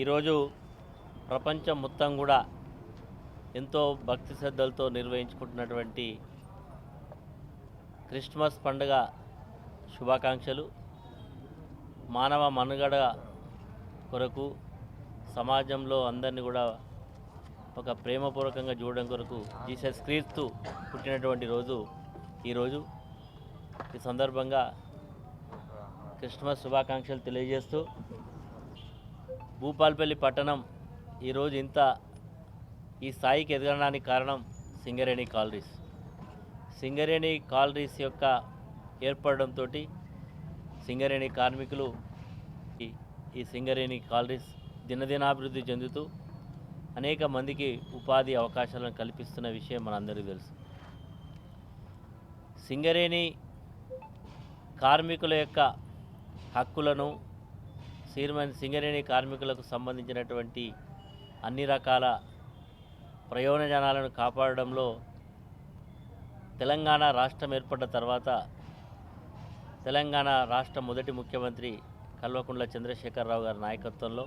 ఈరోజు ప్రపంచం మొత్తం కూడా ఎంతో భక్తి శ్రద్ధలతో నిర్వహించుకుంటున్నటువంటి క్రిస్మస్ పండుగ శుభాకాంక్షలు. మానవ మనుగడ కొరకు సమాజంలో అందరినీ కూడా ఒక ప్రేమపూర్వకంగా చూడడం కొరకు జీసస్ క్రీస్తు పుట్టినటువంటి రోజు ఈరోజు. ఈ సందర్భంగా క్రిస్మస్ శుభాకాంక్షలు తెలియజేస్తూ భూపాల్పల్లి పట్టణం ఈరోజు ఇంత ఈ స్థాయికి ఎదగడానికి కారణం సింగరేణి కాలరీస్. సింగరేణి కాలరీస్ యొక్క ఏర్పడడంతో సింగరేణి కార్మికులు ఈ- ఈ సింగరేణి కాలరీస్ దినదినాభివృద్ధి చెందుతూ అనేక మందికి ఉపాధి అవకాశాలను కల్పిస్తున్న విషయం మనందరికీ తెలుసు. సింగరేణి కార్మికుల యొక్క హక్కులను సీర్మన్ సింగరేణి కార్మికులకు సంబంధించినటువంటి అన్ని రకాల ప్రయోజనాలను కాపాడడంలో తెలంగాణ రాష్ట్రం ఏర్పడ్డ తర్వాత తెలంగాణ రాష్ట్ర మొదటి ముఖ్యమంత్రి కల్వకుంట్ల చంద్రశేఖరరావు గారి నాయకత్వంలో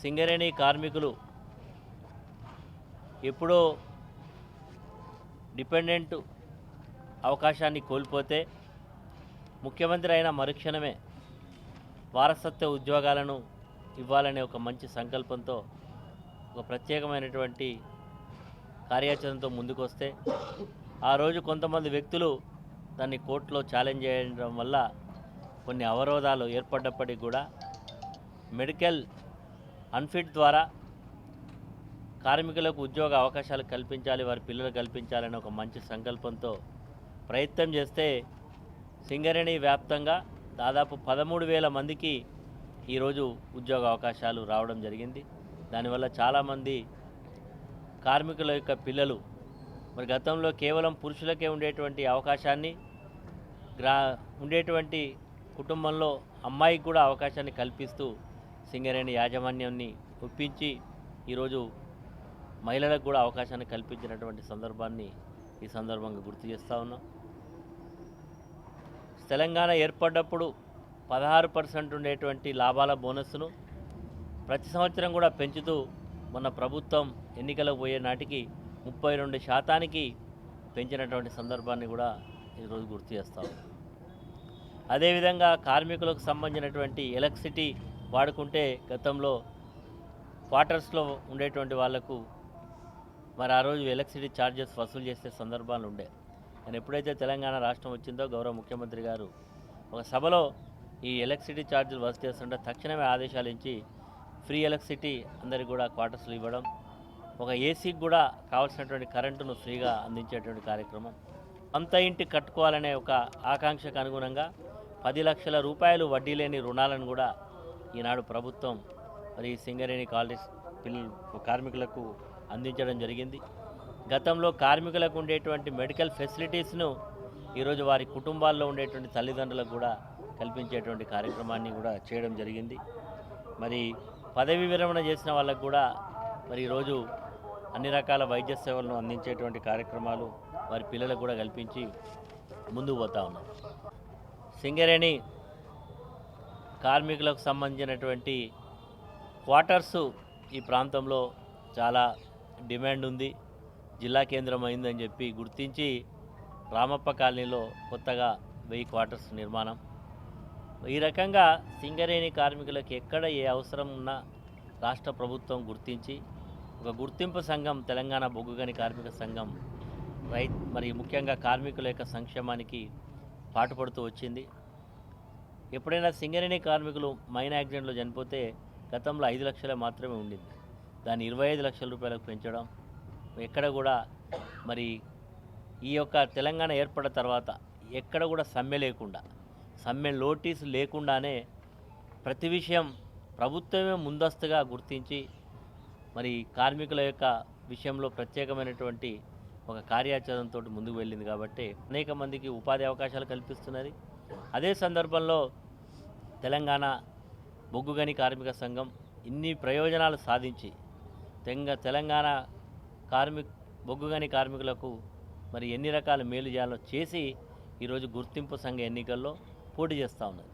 సింగరేణి కార్మికులు ఎప్పుడో డిపెండెంట్ అవకాశాన్ని కోల్పోతే ముఖ్యమంత్రి అయిన మరుక్షణమే వారసత్వ ఉద్యోగాలను ఇవ్వాలనే ఒక మంచి సంకల్పంతో ఒక ప్రత్యేకమైనటువంటి కార్యాచరణతో ముందుకొస్తే ఆ రోజు కొంతమంది వ్యక్తులు దాన్ని కోర్టులో ఛాలెంజ్ చేయడం వల్ల కొన్ని అవరోధాలు ఏర్పడ్డప్పటికీ కూడా మెడికల్ అన్ఫిట్ ద్వారా కార్మికులకు ఉద్యోగ అవకాశాలు కల్పించాలి వారి పిల్లలు కల్పించాలని ఒక మంచి సంకల్పంతో ప్రయత్నం చేస్తే సింగరేణి వ్యాప్తంగా దాదాపు పదమూడు వేల మందికి ఈరోజు ఉద్యోగ అవకాశాలు రావడం జరిగింది. దానివల్ల చాలామంది కార్మికుల యొక్క పిల్లలు మరి గతంలో కేవలం పురుషులకే ఉండేటువంటి అవకాశాన్ని గ్రా ఉండేటువంటి కుటుంబంలో అమ్మాయికి కూడా అవకాశాన్ని కల్పిస్తూ సింగరేణి యాజమాన్యాన్ని ఒప్పించి ఈరోజు మహిళలకు కూడా అవకాశాన్ని కల్పించినటువంటి సందర్భాన్ని ఈ సందర్భంగా గుర్తు చేస్తూ ఉన్నాం. తెలంగాణ ఏర్పడ్డప్పుడు పదహారు పర్సెంట్ ఉండేటువంటి లాభాల బోనస్ను ప్రతి సంవత్సరం కూడా పెంచుతూ మన ప్రభుత్వం ఎన్నికలకు పోయే నాటికి ముప్పై రెండు శాతానికి పెంచినటువంటి సందర్భాన్ని కూడా ఈరోజు గుర్తు చేస్తాం అదేవిధంగా కార్మికులకు సంబంధించినటువంటి ఎలక్ట్రిసిటీ వాడుకుంటే గతంలో క్వార్టర్స్లో ఉండేటువంటి వాళ్ళకు మరి ఆ రోజు ఎలక్ట్రిసిటీ ఛార్జెస్ వసూలు చేసే సందర్భాలు ఉండే. నేను ఎప్పుడైతే తెలంగాణ రాష్ట్రం వచ్చిందో గౌరవ ముఖ్యమంత్రి గారు ఒక సభలో ఈ ఎలక్ట్రిసిటీ ఛార్జీలు వసూలు చేస్తుంటే తక్షణమే ఆదేశాలు ఇచ్చి ఫ్రీ ఎలక్ట్రిసిటీ అందరికి కూడా క్వార్టర్స్లు ఇవ్వడం ఒక ఏసీకి కూడా కావాల్సినటువంటి కరెంటును ఫ్రీగా అందించేటువంటి కార్యక్రమం. అంత ఇంటి కట్టుకోవాలనే ఒక ఆకాంక్షకు అనుగుణంగా పది లక్షల రూపాయలు వడ్డీ లేని రుణాలను కూడా ఈనాడు ప్రభుత్వం మరి ఈ సింగరేణి కాలేజ్ పిల్ల కార్మికులకు అందించడం జరిగింది. గతంలో కార్మికులకు ఉండేటువంటి మెడికల్ ఫెసిలిటీస్ను ఈరోజు వారి కుటుంబాల్లో ఉండేటువంటి తల్లిదండ్రులకు కూడా కల్పించేటువంటి కార్యక్రమాన్ని కూడా చేయడం జరిగింది. మరి పదవి విరమణ చేసిన వాళ్ళకు కూడా మరి ఈరోజు అన్ని రకాల వైద్య సేవలను అందించేటువంటి కార్యక్రమాలు వారి పిల్లలకు కూడా కల్పించి ముందుకు పోతా ఉన్నాం. సింగరేణి కార్మికులకు సంబంధించినటువంటి క్వార్టర్స్ ఈ ప్రాంతంలో చాలా డిమాండ్ ఉంది. జిల్లా కేంద్రం అయిందని చెప్పి గుర్తించి రామప్ప కాలనీలో కొత్తగా వెయ్యి క్వార్టర్స్ నిర్మాణం. ఈ రకంగా సింగరేణి కార్మికులకు ఎక్కడ ఏ అవసరం ఉన్నా రాష్ట్ర ప్రభుత్వం గుర్తించి ఒక గుర్తింపు సంఘం తెలంగాణ బొగ్గుగని కార్మిక సంఘం రై మరి ముఖ్యంగా కార్మికుల యొక్క సంక్షేమానికి పాటుపడుతూ వచ్చింది. ఎప్పుడైనా సింగరేణి కార్మికులు మైన్ యాక్సిడెంట్లో చనిపోతే గతంలో ఐదు లక్షలే మాత్రమే ఉండింది. దాన్ని ఇరవై ఐదు లక్షల రూపాయలకు పెంచడం ఎక్కడ కూడా మరి ఈ యొక్క తెలంగాణ ఏర్పడిన తర్వాత ఎక్కడ కూడా సమ్మె లేకుండా సమ్మె నోటీసు లేకుండానే ప్రతి విషయం ప్రభుత్వమే ముందస్తుగా గుర్తించి మరి కార్మికుల యొక్క విషయంలో ప్రత్యేకమైనటువంటి ఒక కార్యాచరణతో ముందుకు వెళ్ళింది కాబట్టి అనేక మందికి ఉపాధి అవకాశాలు కల్పిస్తున్నది. అదే సందర్భంలో తెలంగాణ బొగ్గుగని కార్మిక సంఘం ఇన్ని ప్రయోజనాలు సాధించి తెంగ తెలంగాణ కార్మిక్ బొగ్గుగని కార్మికులకు మరి ఎన్ని రకాల మేలు చేయాలో చేసి ఈరోజు గుర్తింపు సంఘ ఎన్నికల్లో పోటీ చేస్తూ ఉన్నది.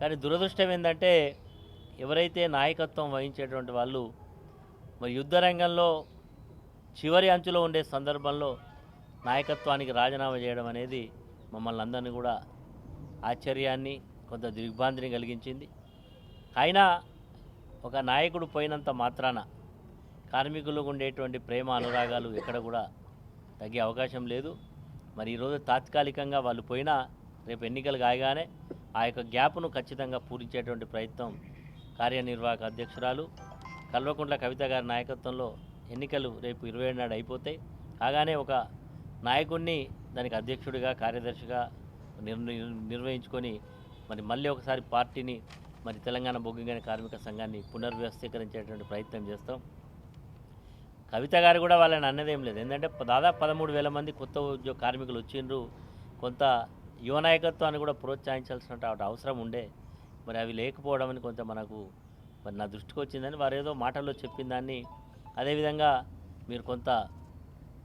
కానీ దురదృష్టం ఏంటంటే ఎవరైతే నాయకత్వం వహించేటువంటి వాళ్ళు మరి యుద్ధ రంగంలో చివరి అంచులో ఉండే సందర్భంలో నాయకత్వానికి రాజీనామా చేయడం అనేది మమ్మల్ని అందరినీ కూడా ఆశ్చర్యాన్ని కొంత దిగ్భ్రాంతిని కలిగించింది. అయినా ఒక నాయకుడు పోయినంత మాత్రాన కార్మికులకు ఉండేటువంటి ప్రేమ అనురాగాలు ఎక్కడ కూడా తగ్గే అవకాశం లేదు. మరి ఈరోజు తాత్కాలికంగా వాళ్ళు పోయినా రేపు ఎన్నికలు కాయగానే ఆ యొక్క గ్యాప్ను ఖచ్చితంగా పూరించేటువంటి ప్రయత్నం కార్యనిర్వాహక అధ్యక్షురాలు కల్వకుంట్ల కవిత గారి నాయకత్వంలో ఎన్నికలు రేపు ఇరవై ఏడు నాడు అయిపోతాయి. కాగానే ఒక నాయకుడిని దానికి అధ్యక్షుడిగా కార్యదర్శిగా నిర్వహించుకొని మరి మళ్ళీ ఒకసారి పార్టీని మరి తెలంగాణ బొగ్గుగని కార్మిక సంఘాన్ని పునర్వ్యవస్థీకరించేటువంటి ప్రయత్నం చేస్తాం. కవిత గారు కూడా వాళ్ళని అన్నదేం లేదు. ఎందుకంటే దాదాపు పదమూడు వేల మంది కొత్త ఉద్యోగ కార్మికులు వచ్చిండ్రు. కొంత యువ నాయకత్వాన్ని కూడా ప్రోత్సహించాల్సిన అవసరం ఉండే. మరి అవి లేకపోవడం అని కొంత మనకు మరి నా దృష్టికి వచ్చిందని వారు ఏదో మాటల్లో చెప్పిన దాన్ని. అదేవిధంగా మీరు కొంత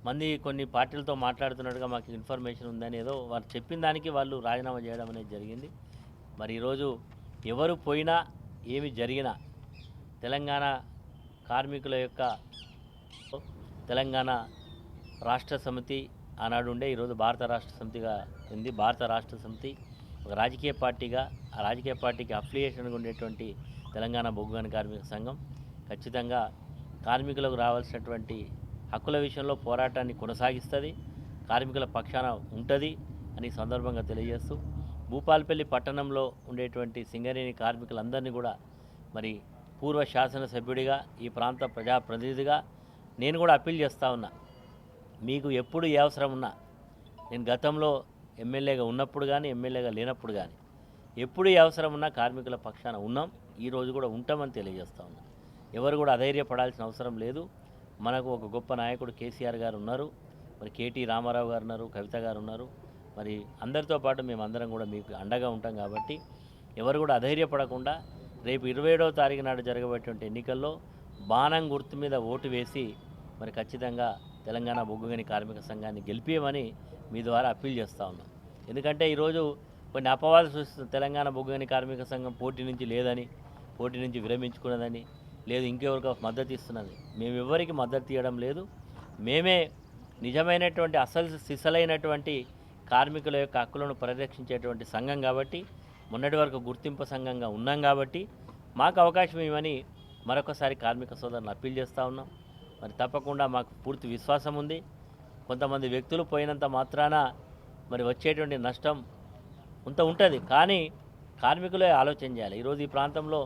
మంది కొన్ని పార్టీలతో మాట్లాడుతున్నట్టుగా మాకు ఇన్ఫర్మేషన్ ఉందని ఏదో వారు చెప్పిన దానికి వాళ్ళు రాజీనామా చేయడం అనేది జరిగింది. మరి ఈరోజు ఎవరు పోయినా ఏమి జరిగినా తెలంగాణ కార్మికుల యొక్క తెలంగాణ రాష్ట్ర సమితి ఆనాడు ఉండే ఈరోజు భారత రాష్ట్ర సమితిగా ఉంది. భారత రాష్ట్ర సమితి ఒక రాజకీయ పార్టీగా ఆ రాజకీయ పార్టీకి అఫిలియేషన్గా ఉండేటువంటి తెలంగాణ బొగ్గుగన కార్మిక సంఘం. ఖచ్చితంగా కార్మికులకు రావాల్సినటువంటి హక్కుల విషయంలో పోరాటాన్ని కొనసాగిస్తుంది. కార్మికుల పక్షాన ఉంటుంది అని సందర్భంగా తెలియజేస్తూ భూపాలపల్లి పట్టణంలో ఉండేటువంటి సింగరేణి కార్మికులందరినీ కూడా మరి పూర్వ శాసనసభ్యుడిగా ఈ ప్రాంత ప్రజాప్రతినిధిగా నేను కూడా అప్పీల్ చేస్తూ ఉన్నా. మీకు ఎప్పుడు ఏ అవసరం ఉన్నా నేను గతంలో ఎమ్మెల్యేగా ఉన్నప్పుడు కానీ ఎమ్మెల్యేగా లేనప్పుడు కానీ ఎప్పుడు ఏ అవసరం ఉన్నా కార్మికుల పక్షాన ఉన్నాం ఈరోజు కూడా ఉంటామని తెలియజేస్తా ఉన్నాం. ఎవరు కూడా అధైర్యపడాల్సిన అవసరం లేదు. మనకు ఒక గొప్ప నాయకుడు కేసీఆర్ గారు ఉన్నారు మరి కేటీ రామారావు గారు ఉన్నారు కవిత గారు ఉన్నారు. మరి అందరితో పాటు మేము అందరం కూడా మీకు అండగా ఉంటాం కాబట్టి ఎవరు కూడా అధైర్యపడకుండా రేపు ఇరవై ఏడవ తారీఖు నాడు జరగబోయేటువంటి ఎన్నికల్లో బాణం గుర్తు మీద ఓటు వేసి మరి ఖచ్చితంగా తెలంగాణ బొగ్గుగని కార్మిక సంఘాన్ని గెలిపేయమని మీ ద్వారా అప్పీల్ చేస్తూ ఉన్నాం. ఎందుకంటే ఈరోజు కొన్ని అపవాదాలు సృష్టిస్తుంది తెలంగాణ బొగ్గుగని కార్మిక సంఘం పోటీ నుంచి లేదని పోటీ నుంచి విరమించుకున్నదని లేదు ఇంకెవరికో మద్దతు ఇస్తున్నది. మేము ఎవరికి మద్దతు ఇవ్వడం లేదు. మేమే నిజమైనటువంటి అసలు సిసలైనటువంటి కార్మికుల యొక్క హక్కులను పరిరక్షించేటువంటి సంఘం కాబట్టి మొన్నటి వరకు గుర్తింపు సంఘంగా ఉన్నాం కాబట్టి మాకు అవకాశం ఇవ్వని మరొకసారి కార్మిక సోదరులను అప్పీల్ చేస్తూ ఉన్నాం. మరి తప్పకుండా మాకు పూర్తి విశ్వాసం ఉంది. కొంతమంది వ్యక్తులు పోయినంత మాత్రాన మరి వచ్చేటువంటి నష్టం కొంత ఉంటుంది. కానీ కార్మికులే ఆలోచన చేయాలి. ఈరోజు ఈ ప్రాంతంలో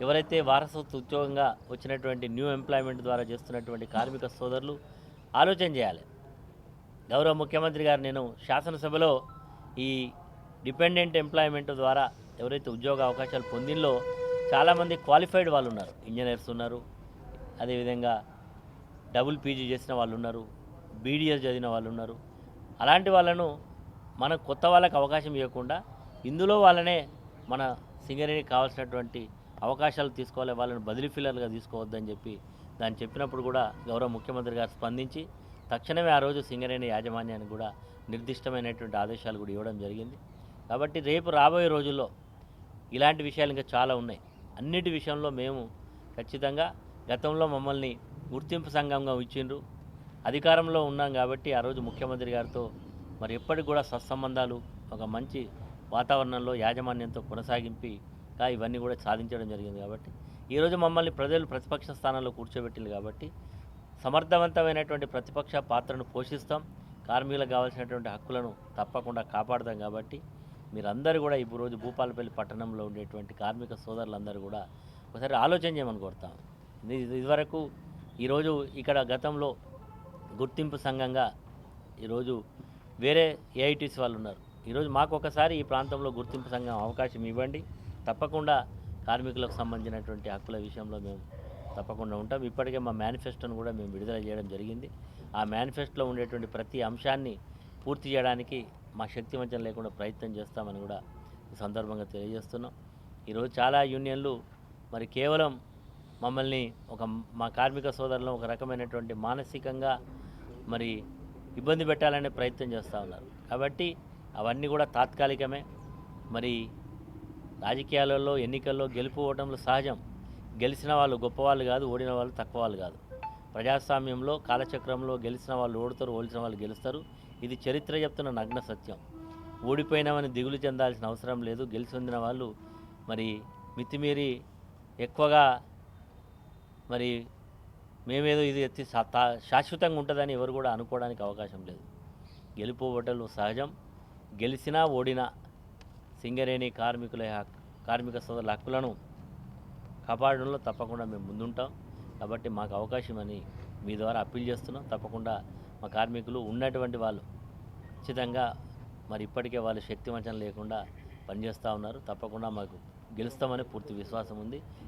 ఎవరైతే వారసత్వ ఉద్యోగంగా వచ్చినటువంటి న్యూ ఎంప్లాయ్మెంట్ ద్వారా చేస్తున్నటువంటి కార్మిక సోదరులు ఆలోచన చేయాలి. గౌరవ ముఖ్యమంత్రి గారు నేను శాసనసభలో ఈ డిపెండెంట్ ఎంప్లాయ్మెంట్ ద్వారా ఎవరైతే ఉద్యోగ అవకాశాలు పొందిందో చాలామంది క్వాలిఫైడ్ వాళ్ళు ఉన్నారు. ఇంజనీర్స్ ఉన్నారు. అదేవిధంగా డబుల్ పీజీ చేసిన వాళ్ళు ఉన్నారు బీడీఎస్ చదివిన వాళ్ళు ఉన్నారు అలాంటి వాళ్ళను మన కొత్త వాళ్ళకి అవకాశం ఇవ్వకుండా ఇందులో వాళ్ళనే మన సింగరేణికి కావాల్సినటువంటి అవకాశాలు తీసుకోవాలి వాళ్ళని బదిలీ ఫిల్లర్లుగా తీసుకోవద్దని చెప్పి దాన్ని చెప్పినప్పుడు కూడా గౌరవ ముఖ్యమంత్రి గారు స్పందించి తక్షణమే ఆ రోజు సింగరేణి యాజమాన్యానికి కూడా నిర్దిష్టమైనటువంటి ఆదేశాలు కూడా ఇవ్వడం జరిగింది. కాబట్టి రేపు రాబోయే రోజుల్లో ఇలాంటి విషయాలు ఇంకా చాలా ఉన్నాయి. అన్నిటి విషయంలో మేము ఖచ్చితంగా గతంలో మమ్మల్ని గుర్తింపు సంఘంగా ఇచ్చిండ్రు అధికారంలో ఉన్నాం కాబట్టి ఆ రోజు ముఖ్యమంత్రి గారితో మరి ఎప్పటికి కూడా సత్సంబంధాలు ఒక మంచి వాతావరణంలో యాజమాన్యంతో కొనసాగింపిగా ఇవన్నీ కూడా సాధించడం జరిగింది కాబట్టి ఈరోజు మమ్మల్ని ప్రజలు ప్రతిపక్ష స్థానంలో కూర్చోబెట్టింది కాబట్టి సమర్థవంతమైనటువంటి ప్రతిపక్ష పాత్రను పోషిస్తాం. కార్మికులకు కావాల్సినటువంటి హక్కులను తప్పకుండా కాపాడతాం కాబట్టి మీరందరూ కూడా ఈ రోజు భూపాలపల్లి పట్టణంలో ఉండేటువంటి కార్మిక సోదరులందరూ కూడా ఒకసారి ఆలోచన చేయమని కోరుతాం. ఇది ఇదివరకు ఈరోజు ఇక్కడ గతంలో గుర్తింపు సంఘంగా ఈరోజు వేరే ఏఐటీస్ వాళ్ళు ఉన్నారు. ఈరోజు మాకు ఒకసారి ఈ ప్రాంతంలో గుర్తింపు సంఘం అవకాశం ఇవ్వండి. తప్పకుండా కార్మికులకు సంబంధించినటువంటి హక్కుల విషయంలో మేము తప్పకుండా ఉంటాం. ఇప్పటికే మా మేనిఫెస్టోను కూడా మేము విడుదల చేయడం జరిగింది. ఆ మేనిఫెస్టోలో ఉండేటువంటి ప్రతి అంశాన్ని పూర్తి చేయడానికి మా శక్తి వంచన లేకుండా ప్రయత్నం చేస్తామని కూడా ఈ సందర్భంగా తెలియజేస్తున్నాం. ఈరోజు చాలా యూనియన్లు మరి కేవలం మమ్మల్ని ఒక మా కార్మిక సోదరులను ఒక రకమైనటువంటి మానసికంగా మరి ఇబ్బంది పెట్టాలనే ప్రయత్నం చేస్తూ ఉన్నారు. కాబట్టి అవన్నీ కూడా తాత్కాలికమే. మరి రాజకీయాలలో ఎన్నికల్లో గెలుపు ఓటములు సహజం. గెలిచిన వాళ్ళు గొప్పవాళ్ళు కాదు ఓడిన వాళ్ళు తక్కువ వాళ్ళు కాదు. ప్రజాస్వామ్యంలో కాలచక్రంలో గెలిచిన వాళ్ళు ఓడుతారు ఓడిచిన వాళ్ళు గెలుస్తారు. ఇది చరిత్ర చెప్తున్న నగ్న సత్యం. ఓడిపోయినామని దిగులు చెందాల్సిన అవసరం లేదు. గెలిచి పొందిన వాళ్ళు మరి మితిమీరి ఎక్కువగా మరి మేమేదో ఇది ఎత్తి శాశ్వతంగా ఉంటుందని ఎవరు కూడా అనుకోవడానికి అవకాశం లేదు. గెలుపు ఓటలు సహజం. గెలిచినా ఓడినా సింగరేణి కార్మికుల కార్మిక సోదరుల హక్కులను కాపాడడంలో తప్పకుండా మేము ముందుంటాం. కాబట్టి మాకు అవకాశం అని మీ ద్వారా అప్పీల్ చేస్తున్నాం. తప్పకుండా మా కార్మికులు ఉన్నటువంటి వాళ్ళు ఖచ్చితంగా మరి ఇప్పటికే వాళ్ళు శక్తి వంచన లేకుండా పనిచేస్తూ ఉన్నారు. తప్పకుండా మాకు గెలుస్తామని పూర్తి విశ్వాసం ఉంది.